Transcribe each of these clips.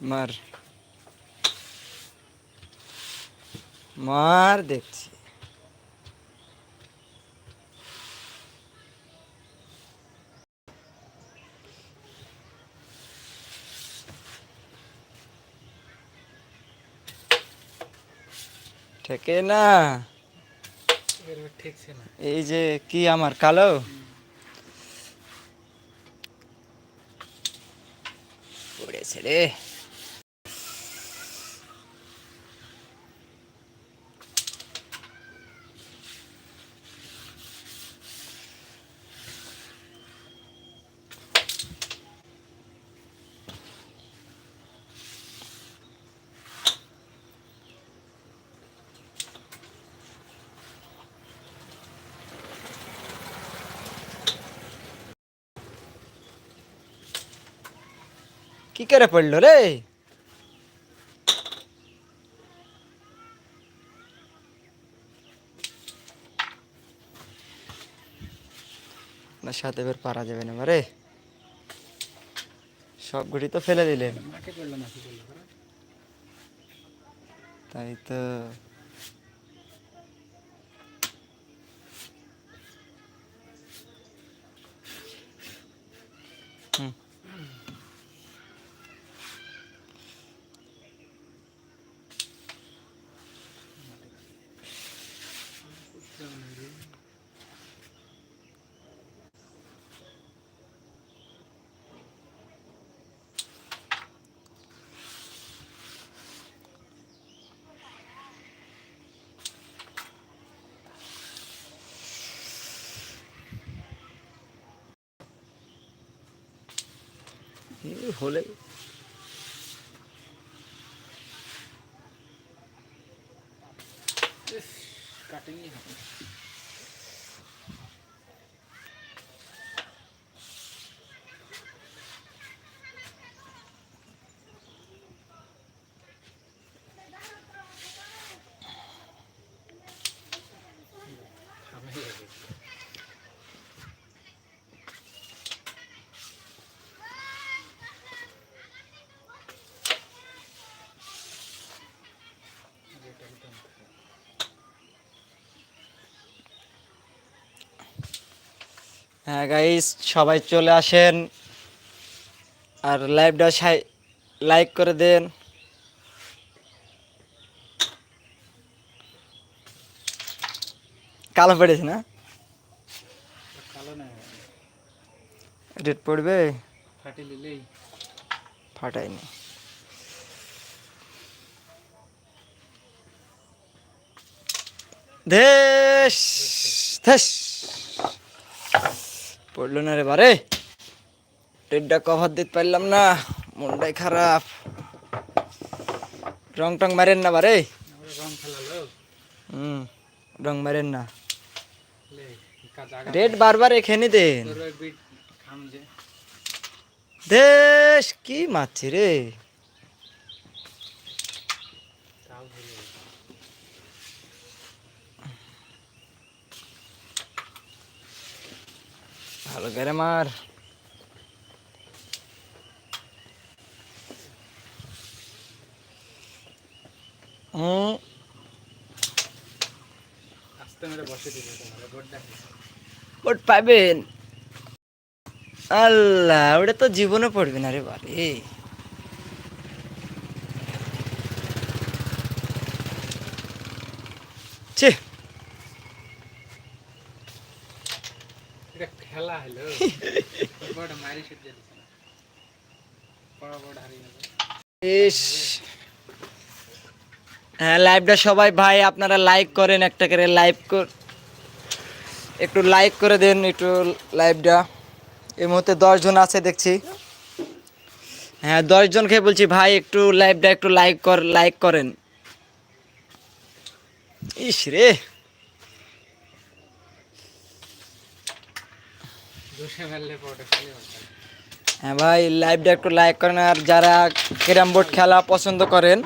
মার। মার দেখছি। ঠেকে না। এই যে কি আমার কালো? পড়েছে রে। কি করে পড়ল রে? না সাথে এবার পারা যাবে না রে সব ঘুড়ি তো ফেলে দিলেন? তাই তো। হুম। হলে ইস, হ্যাঁ গাইস সবাই চলে আসেন। আর লাইভটা লাইক করে দেন। কালো পড়েছে না? রেড পড়বে? ফাটাইনি দেশ দেশ পড়ল না রে বারে। টেডটা কভার দিতে পারলাম না, মনটাই খারাপ। রং টং মারেন না বারে। হুম, রং মারেন না। রেড বারবার এখানে দেন। দেশ, কি মারছি রে। ভালো করে মার। ওট পাবেন। আল্লাহ ওটা তো জীবনে পড়বে না রে বারে ছে এটা খেলা হলো বড় মারি শুট দিয়ে দিছে না বড় বড় হারিয়ে গেল ইস। হ্যাঁ লাইভটা সবাই ভাই, আপনারা লাইক করেন, একটা করে লাইভ কর একটু লাইক করে দেন, একটু লাইভটা এই মুহূর্তে দশজন আছে, দেখছি। হ্যাঁ দশজনকে বলছি, ভাই, একটু লাইভটা একটু লাইক কর লাইক করেন। ইস রে দোষে ফেললে বড় খেলে হতো হ্যাঁ ভাই লাইভটা একটু লাইক করেন আর যারা ক্যারাম বোর্ড খেলা পছন্দ করেন।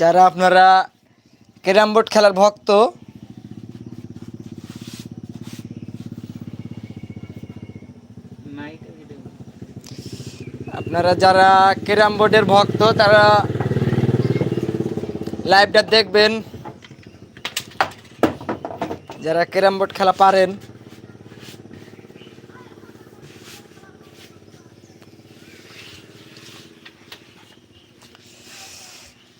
যারা আপনারা ক্যারাম বোর্ড খেলার ভক্ত আপনারা যারা ক্যারাম বোর্ডের ভক্ত তারা লাইভটা দেখবেন। যারা ক্যারাম বোর্ড খেলা পারেন।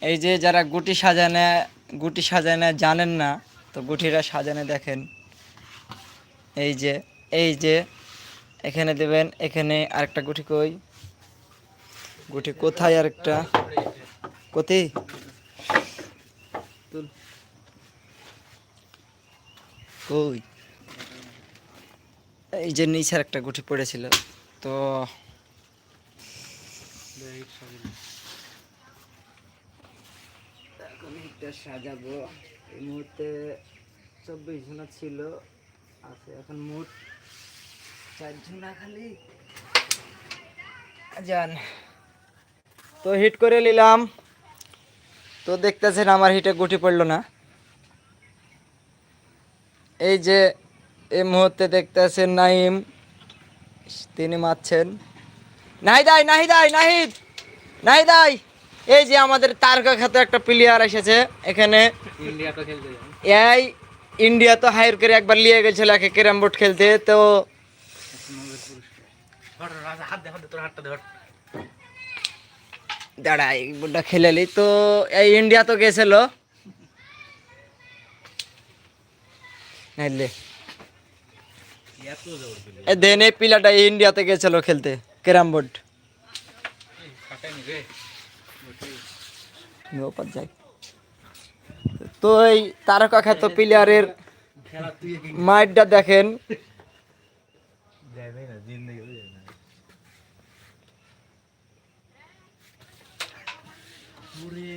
এই যে যারা গুটি সাজানে গুটি সাজানে জানেন না, তো গুটিরা সাজানে দেখেন। এই যে এই যে, এখানে দেবেন, এখানে আরেকটা গুটি কই? গুটি কোথায় আরেকটা? কোথায়? কই? এই যে নিচের একটা গুটি পড়েছিল, তো এখন সাজাবো। এই মুহূর্তে চব্বিশ জনা ছিল, আছে এখন মোট চার জনা খালি। যান, তো হিট করে নিলাম। তো দেখতেছেন আমার হিটে গুটি পড়ল না। এই যে এই মুহূর্তে দেখতেছেন নাইম তিনি মারছেন। নাহিদাই নাহিদাই নাহিদ! নাহিদাই! এই যে আমাদের তারকা খাতে একটা প্লেয়ার এসেছে এখানে। ইন্ডিয়া তো খেলতে যাবে। এই ইন্ডিয়া তো হায়ার করে একবার নিয়ে গেছিল একে ক্যারাম বোর্ড খেলতে তো নোবেল পুরস্কার হট রাজা হাত দে হাত দে তোর হাতটা ধর দাঁড়া এই বোর্ডটা খেলেলি তো এই ইন্ডিয়া তো গেছিল। নাইলে এত জোর দিলি এ দেন এই পিলাটা ইন্ডিয়াতে গেছিল খেলতে ক্যারাম বোর্ড ফাটাই নি রে ওপার যাই তো এই তারকা খ্যাত প্লেয়ারের খেলা তুই কি মাইটটা দেখেন যাবে না জিন্দেগি হয়ে যাবে না পুরে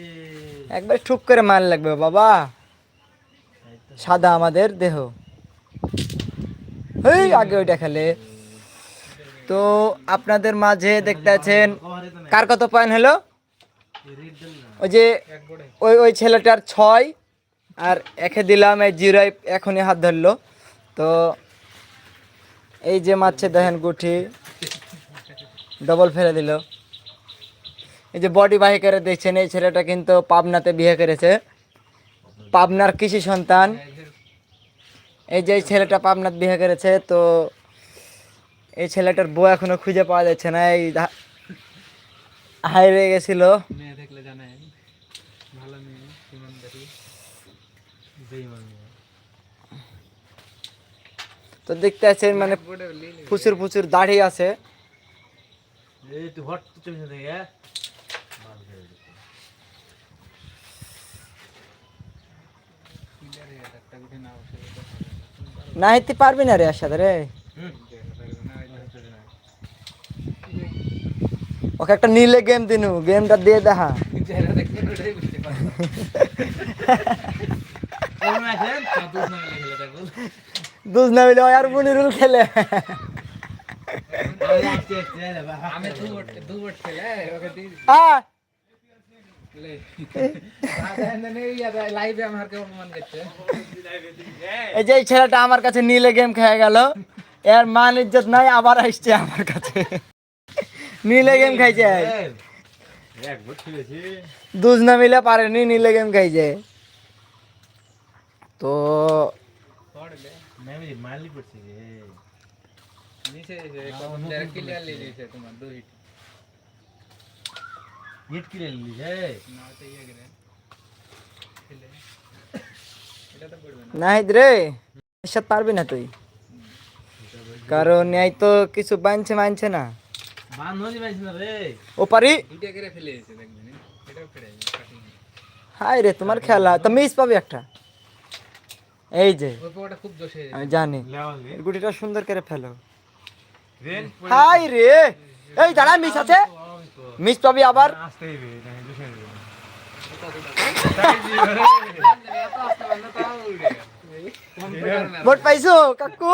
একবার ঠুক করে মার লাগবে বাবা সাদা আমাদের দেহ। এই আগে ওইটা খেলে। তো আপনাদের মাঝে দেখতে আছেন, কার কত পয়েন্ট হলো? ওই যে, ওই ওই ছেলেটার ছয়, আর একে দিলাম এই জিরোয় এখনই হাত ধরলো। তো এই যে মারছে, দেখেন গুঠি। ডবল ফেলে দিল। এই যে বডি বাহি করে দেখছেন, এই ছেলেটা কিন্তু পাবনাতে বিয়ে করেছে। পাবনার কৃষি সন্তান। এই যে ছেলেটা পাবনার বিয়ে করেছে তো এই ছেলেটার বউ এখনও খুঁজে পাওয়া যাচ্ছে না। এই হাইরে গেছিল। তো দেখতে আছেন মানে প্রচুর প্রচুর দাড়ি আছে। হট না পারবি না রে আর সাথে রে। ওকে একটা নীলে গেম দিনু গেমটা দিয়ে দেখা। দুধ না মিলে আর মুনিরুল খেলে। আমি দু বোট খেলে এই যে এই ছেলেটা আমার কাছে নীলে গেম খেয়ে গেল এর মান ইজ্জত নাই আবার আসছে আমার কাছে নীলে গেম খাইছে এক বোট খেলেছি দুধ না মিলে পারেনি নীলে গেম খাইছে তো পড়লে আমি মালি পড়ছি রে নিচে যে কখন ক্লিয়ার লে দিয়েছে তোমার দু হিট হিট ক্লিয়ার লি রে না তো ইয়ে গরে খেলে। এটা তো পড়বে না। নাই রে সাথে পারবি না তুই। কারণ এই তো কিছু বানছে মানছে না। বান হলি পাইছ না রে। ও পারি? কাটিং হাই রে তোমার খেলা। তো মিস পাবি একটা। এই যে ওই খুব জোশে আমি জানি। গুটিটা সুন্দর করে ফেলো। রেন হাই রে! এই দাঁড়া মিস আছে? মিস পাবি আবার? ভোট পাইছো কাকু?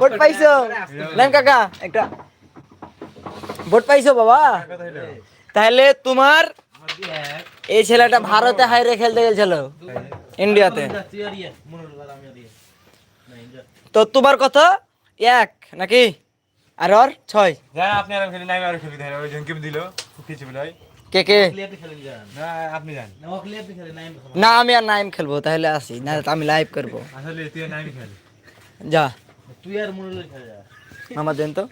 ভোট পাইছো? নেন কাকা একটা। ভোট পাইছো বাবা? তাহলে তোমার এই ছেলেটা ভারতে হাইরে খেলতে গেছিল ইন্ডিয়াতে। তো তোমার কত এক নাকি? আর ওর? ছয়। যান আপনি আর খেলি নাই আর খেলি দেন ওই ঝুঁকি দিল? কিছু বলে কে কে? না আপনি যান। না আমি আর নাইম খেলব তাহলে আসি না তো আমি লাইভ করব। আসলে তুই নাই খেল। যা। তুই আর মনে খেলে যা। মামা দেন তো।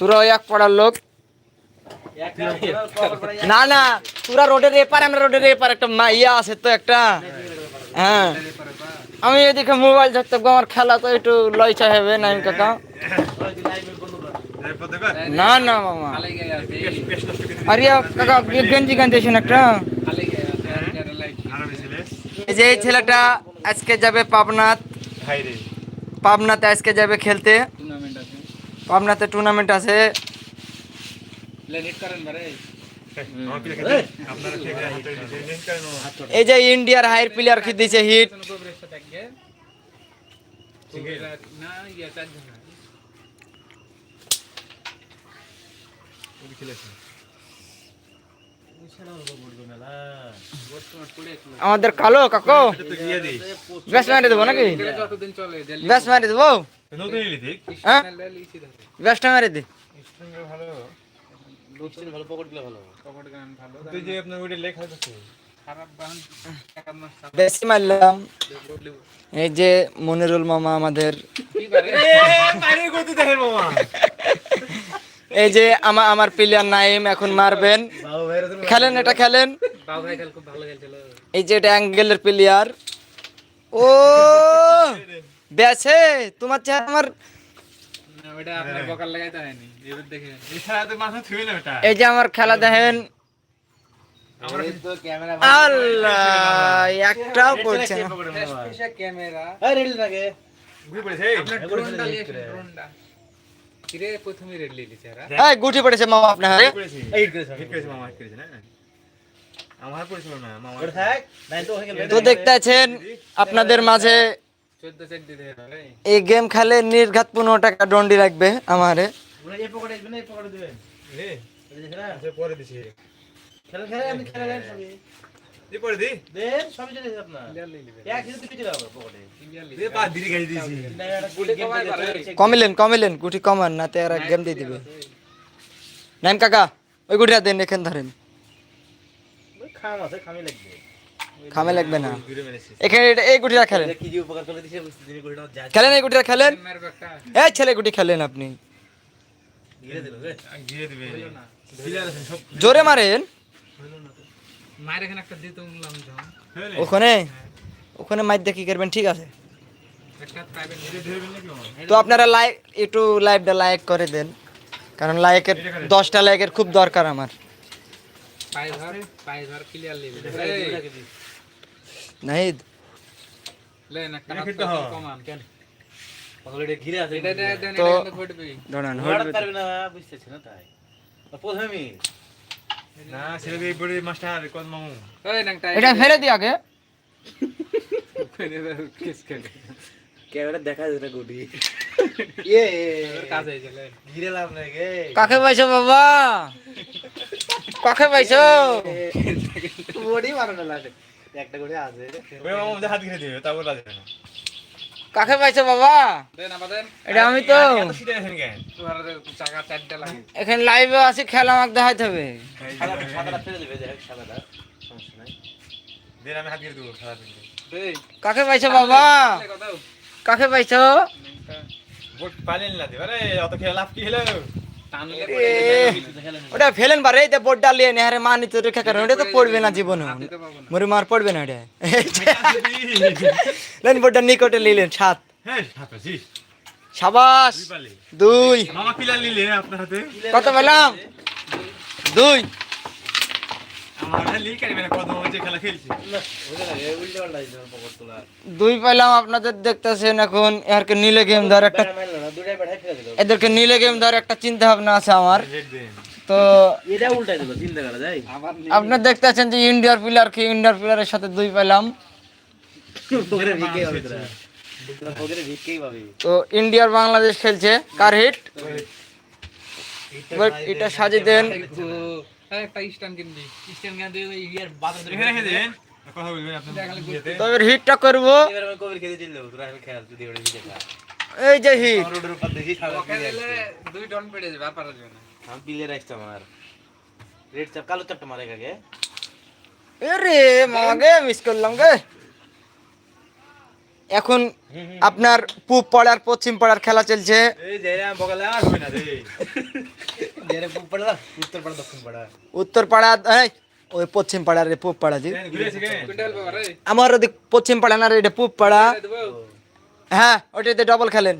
তোরা ওই এক পড়ার লোক। না না তোরা রোডের এপার আমরা রোডের এপার একটা মা ইয়া আছে তো একটা। হ্যাঁ। আমি এদিকে মোবাইল থাকতে আমার খেলা তো একটু লয়চা হবে নাইম কাকা। না না মামা। আরে কাকা গেঞ্জি গান একটা। এই যে এই ছেলেটা আজকে যাবে পাবনাথ পাবনাতে আজকে যাবে খেলতে। টুর্নামেন্ট আছে। পাবনাতে টুর্নামেন্ট আছে। এই যে ইন্ডিয়ার হায়ার প্লেয়ার কি দিছে হিট? আমাদের কালো কাকো। ব্যাস মারি দেবো নাকি? ব্যাস মারি দেবো? ব্যাসটা মারি দে। স্ট্রিং ভালো ভালো পকেটগুলো ভালো কপট গান ভালো। তুই যে আপনার ওইটা লেখা আছে খারাপ বান টাকা মাস বেশি মারলাম। এই যে মনিরুল মামা আমাদের এই যে আমার আমার প্লেয়ার নাইম এখন মারবেন। খেলেন এটা খেলেন। বাবু ভাই কাল খুব ভালো খেলছিল এই যে এটা অ্যাঙ্গেলের প্লেয়ার। ও! বেছে তোমার চেহারা আমার এই যে আমার খেলা দেখেন। আমরা তো ক্যামেরা আল্লাহ একটাও পড়ছে না। ক্যামেরা। এই লাগে। ঘুরে পড়েছে আপনার ড্রোনটা নিয়ে ড্রোনটা কিরে প্রথমে রেড লিখেছে এরা। এই গুটি পড়েছে মামা আপনার করেছ করেছে করেছে নাই তো ওখানে তো দেখতে আছেন আপনাদের মাঝে এই গেম খেলে নির্ঘাত পনেরো টাকা দণ্ডি লাগবে আমারে। কমিলেন কমিলেন গুটি কমান না তো এরা গেম দিয়ে দিবে। নাইম কাকা ওই গুটিটা দেন এখানে ধরেন। খাম আছে খামি লাগবে। খামে লাগবে না। এখানে এটা- এই গুটিটা খেলেন। খেলেন এই গুটিটা খেলেন? এই ছেলে গুটি খেলেন আপনি। জোরে মারেন। যখন হলে ওখানে? ওখানে মাইর কি করবেন? ঠিক আছে। তো আপনারা লাইক একটু লাইভটা লাইক করে দেন। কারণ লাইকের দশটা লাইকের খুব দরকার আমার। পায়ে ধর পায়ে ধর ক্লিয়ার দি নাহিদ। এটা ফেলে দি আগে। দেখা যায় না গুটি কাকে পাইছো বাবা? কাকে পাইছো? বডি বানানো লাগে একটা করে আছে। ওই মামু আমাদের হাত ঘিরে দিবে তাও লাগে না। কাকে পাইছো বাবা? দেন আবার এটা আমি তো এত সিটে আছেন কেন? তোমার চাকা চারটা লাগে। এখানে লাইভে আছি খেলা আমাকে দেখাইতে হবে। সাদা সাদাটা ফেলে দেবে দেখ সাদাটা। সমস্যা নাই। দিন আমি হাত ঘিরে দেবো সারা দিন কাকে পাইছো বাবা? কাকে পাইছো? ভোট পালেন না দেবে অত খেলা লাভ কি হলো? ওটা ফেলেন বারে এটা বোর্ড ডালিয়ে নেহারে মানি তো রেখা করেন ওটা তো পড়বে না জীবনে। মরে মার পড়বে না ওটা। লেন বোর্ডটা নিকটে নিলেন সাত। হ্যাঁ সাবাস দুই পালে। দুই। মামা পিলার নিলে আপনার হাতে। কত পেলাম? দুই। দুই পেলাম আপনাদের দেখতেছেন এখন এরকে নীলে গেম ধর একটা এদেরকে নীলে গেম ধর একটা চিন্তা ভাবনা আছে আমার। তো এটা দিল চিন্তা করা যায় দেখতেছেন যে ইন্ডিয়ার প্লেয়ার কি? ইন্ডিয়ার প্লেয়ারের সাথে দুই পাবে তো ইন্ডিয়ার বাংলাদেশ খেলছে। কার হিট এটা সাজিয়ে দেন। একটু স্ট্যান্ড কিনবি স্ট্যান্ড ইয়ার বাজার রেখে দেন কথা বলবেন ইয়েতে হিটটা করব। এবার আমি কবির খেতে দিল তোরা আমি খেয়াল ওটা ভিডিও এই যে হিট রোডের উপর দেখি দুই টন পেড়ে যাবে আর পারা যাবে না আমি পিলে রাখছি আমার। রেড চাপ কালো চাপটা মারে কাকে আরে মাগে মিস করলাম গে। এখন আপনার পূব পাড়ার পশ্চিম পাড়ার খেলা চলছে। এই যে আমি বগলে আর হবে না রে। জেরে পূব পাড়া উত্তর পাড়া দক্ষিণ পাড়া। উত্তর পাড়া এই, ওই পশ্চিম পাড়ার রে পূব পাড়া জি। আমার ওদিক পশ্চিম পাড়া না রে এটা পূব পাড়া। হ্যাঁ ওটাতে ডবল খেলেন।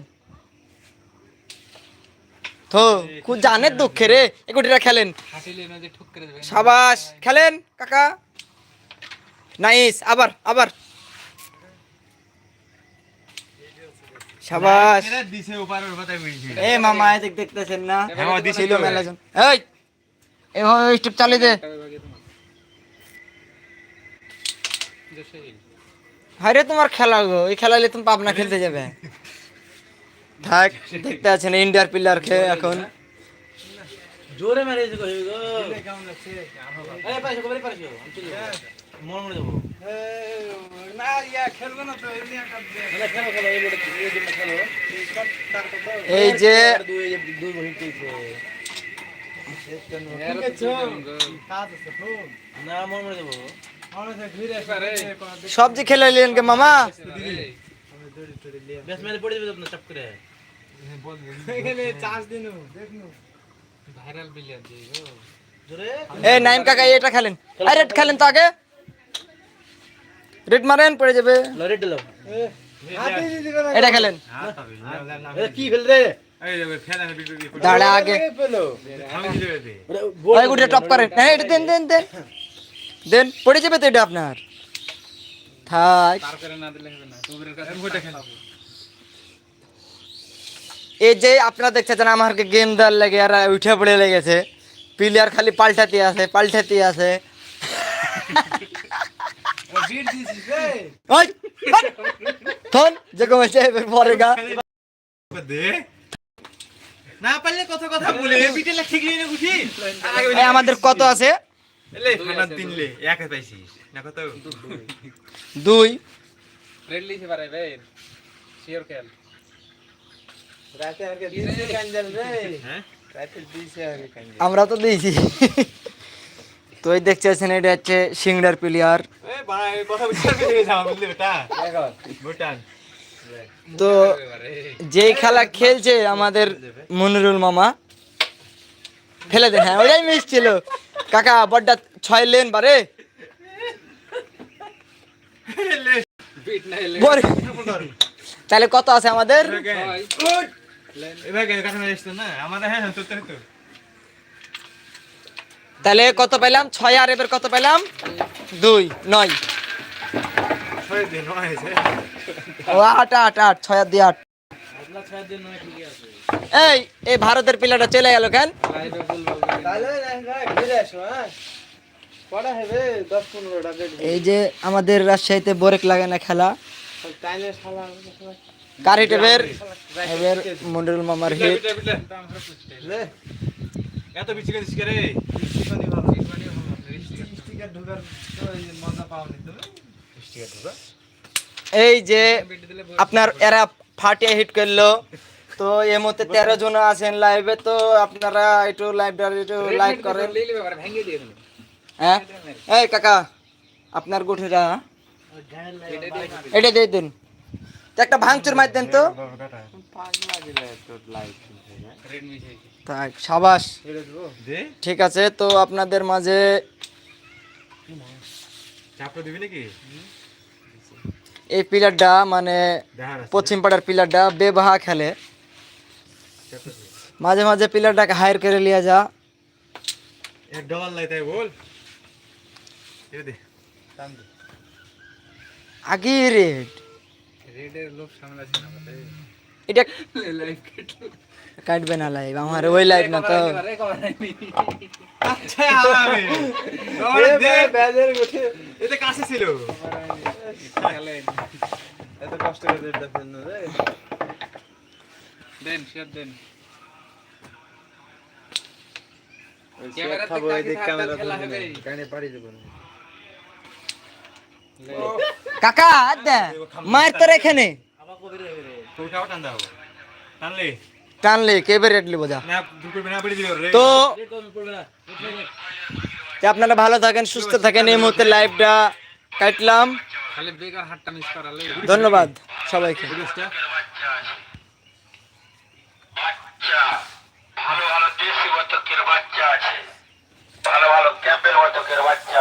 তো খুব জানের দুঃখে রে এগুটিরা খেলেন। সাবাস খেলেন কাকা। নাইস আবার আবার। সাবাস। দিছে ওপারের কথা বলছি এ মামা এদিক দেখতেছেন না? হ্যাঁ দিছে ছিল মেলাজন এই! এভাবে স্টেপ চালিয়ে দে। হারে তোমার খেলা গো। এই খেলালে তুমি পাবনা খেলতে যাবে। থাক দেখতে আছেন ইন্ডিয়ার প্লেয়ার খেয়ে এখন। জোরে মারিয়েছে কই গো এই পাইছো কবে পাইছো আমি চলে যাব। মন মনে যাব। না খেলব না তো এমনি একটা খেলো খেলো এই খেলো। যে সবজি খেলাইলেন কে মামা? এই নাইম কাকা এটা খেলেন। আরে খেলেন তো আগে। রেড মারেন পড়ে যাবে। লরি দিলো এটা খেলেন। কি ফেল রে? দাঁড়া আগে। গুটে টপ করেন। হ্যাঁ এটা দেন দেন দেন। দেন পড়ে যাবে তো এটা আপনার। থাক। পার করে না দিলে হবে না তোদের কাছে ওইটা খেল এই যে আপনারা দেখতেছেন আমাকে গেম দেওয়ার লাগে আর উঠে পড়ে লেগেছে। প্লেয়ার খালি পাল্টাতে আছে পাল্টাতে আছে। ওই থন যে কমেছে এবার পরে গা দে না পারলে কত কথা বলে পিটেলে ঠিক নিয়ে উঠি। এই আমাদের কত আছে? এলে খানা তিনলে এক পাইছিস। না কত? দুই। রেড লিখে পারে ভাই শিওর খেল। রাতে আর দিছে কাঞ্জাল রে? হ্যাঁ? রাতে দিছে আর কাঞ্জাল আমরা তো দিয়েছি। তো এই দেখতেছেন এটা হচ্ছে সিংড়ার প্লেয়ার। তো যেই খেলা খেলছে আমাদের মনিরুল মামা ফেলে দেন হ্যাঁ ওটাই মিস ছিল। কাকা বড্ডা ছয় লেন বারে। তাহলে কত আছে আমাদের? হ্যাঁ তাহলে কত পেলাম ছয় আর এবার কত পেলাম দুই, নয়। ও, আট আট আট, ছয় আর দিয়ে আট। এই এই ভারতের প্লেয়ারটা চলে গেল কেন? এই যে আমাদের রাজশাহীতে বোরেক লাগে না খেলা। কার এবার? মনিরুল মামার হিট। এত বিচি করে দিছি রে? চিকনি ভালো স্টিকার ঢোকার এই মজা পাওনি তুমি স্টিকার ঢোকা? এই যে আপনার এরা ফাটিয়ে হিট করল। তো এর মধ্যে তেরো জন আছেন লাইভে তো আপনারা একটু লাইভটা একটু লাইক করেন। হ্যাঁ? এই কাকা আপনার গুঠিটা এটা দিয়ে দিন। তো একটা ভাঙচুর মার দেন তো তাই সাবাস। ঠিক আছে তো আপনাদের মাঝে চাপটা দিবি নাকি? এই প্লেয়ারটা মানে পশ্চিম পাড়ার প্লেয়ারটা বেবাহা খেলে। মাঝে মাঝে প্লেয়ারটাকে হায়ার করে লিয়া যা। এক ডলার লাই তাই বল। আগে রেড। রেডের লোক সামলাছে না এটা লাইভ কেটে কাটবে না লাইভ আমার ওই লাইভ না তো। আচ্ছা আমি। এ দে ব্যাজের গুঠে এটা কাছে ছিল। খেলে এত কষ্ট করে এটা ফেলনো রে। দেন শেয়ার দেন। খাব এদিক ক্যামেরা ধরবে কানে পাড়ি দেব কাকা দে। মায়ের তোর এখানে। আবার কবে রে। টানলে? টানলে কেবে রেট নেব যা? তো আপনারা ভালো থাকেন সুস্থ থাকেন এই মুহূর্তে লাইভটা কাটলাম। ধন্যবাদ সবাইকে। ভালো ভালো দেশি বাচ্চা আছে ভালো ভালো ক্যাম্পের বাচ্চা।